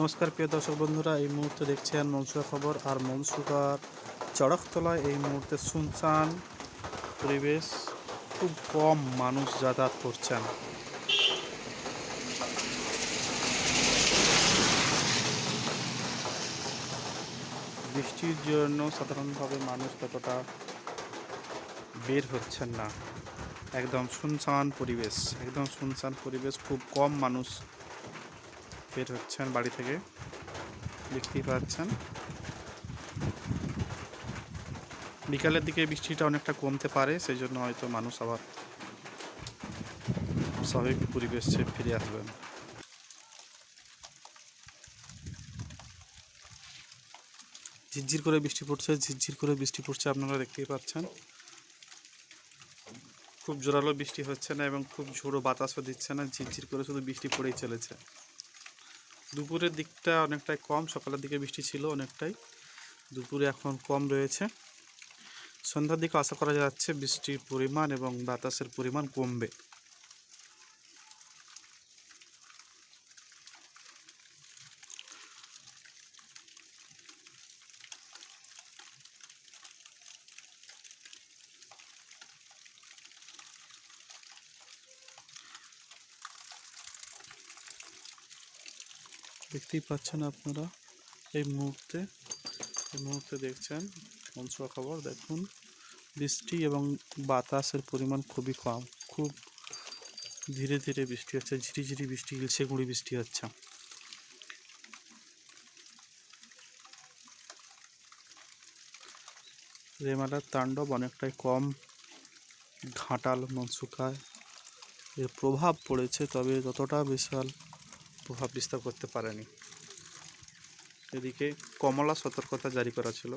নমস্কার, প্রিয় দর্শক বন্ধুরা, এই মুহূর্তে দেখছেন মনসুকা খবর আর মনসুকার চড়কতলায় এই মুহূর্তে শুনছান পরিবেশ, খুব কম মানুষ যাতায়াত করছেন। বৃষ্টির জন্য সাধারণভাবে মানুষ ততটা বের হচ্ছেন না। একদম শুনশান পরিবেশ, একদম শুনশান পরিবেশ, খুব কম মানুষ বের হচ্ছেন বাড়ি থেকে। দেখতেই পাচ্ছেন। বিকালের দিকে বৃষ্টিটা অনেকটা কমতে পারে সেই জন্য হয়তো মানুষ আবার স্বাভাবিক পরিবেশে ফিরে আসবেন। ঝিরঝির করে বৃষ্টি পড়ছে, ঝিরঝির করে বৃষ্টি পড়ছে আপনারা দেখতেই পাচ্ছেন। খুব জোরালো বৃষ্টি হচ্ছে না এবং খুব ঝোড়ো বাতাসও দিচ্ছে না, ঝিরঝির করে শুধু বৃষ্টি পড়েই চলেছে। দুপুরের দিকটা অনেকটাই কম, সকালের দিকে বৃষ্টি ছিল অনেকটাই। দুপুরে এখন কম রয়েছে। সন্ধ্যার দিকে আশা করা যাচ্ছে বৃষ্টির পরিমাণ এবং বাতাসের পরিমাণ কমবে। দেখতেই পাচ্ছেন আপনারা এই মুহূর্তে। এই মুহূর্তে দেখছেন, মনসুয়া খবর, দেখুন, বৃষ্টি এবং বাতাসের পরিমাণ খুবই কম। খুব ধীরে ধীরে বৃষ্টি হচ্ছে, ঝিরিঝিরি বৃষ্টি গুঁড়ি বৃষ্টি হচ্ছে। রেমালার তাণ্ডব অনেকটাই কম, ঘাটাল মনসুকায়। এর প্রভাব পড়েছে, তবে যতটা বিশাল প্রভাব বিস্তার করতে পারেনি। এদিকে কমলা সতর্কতা জারি করা ছিল।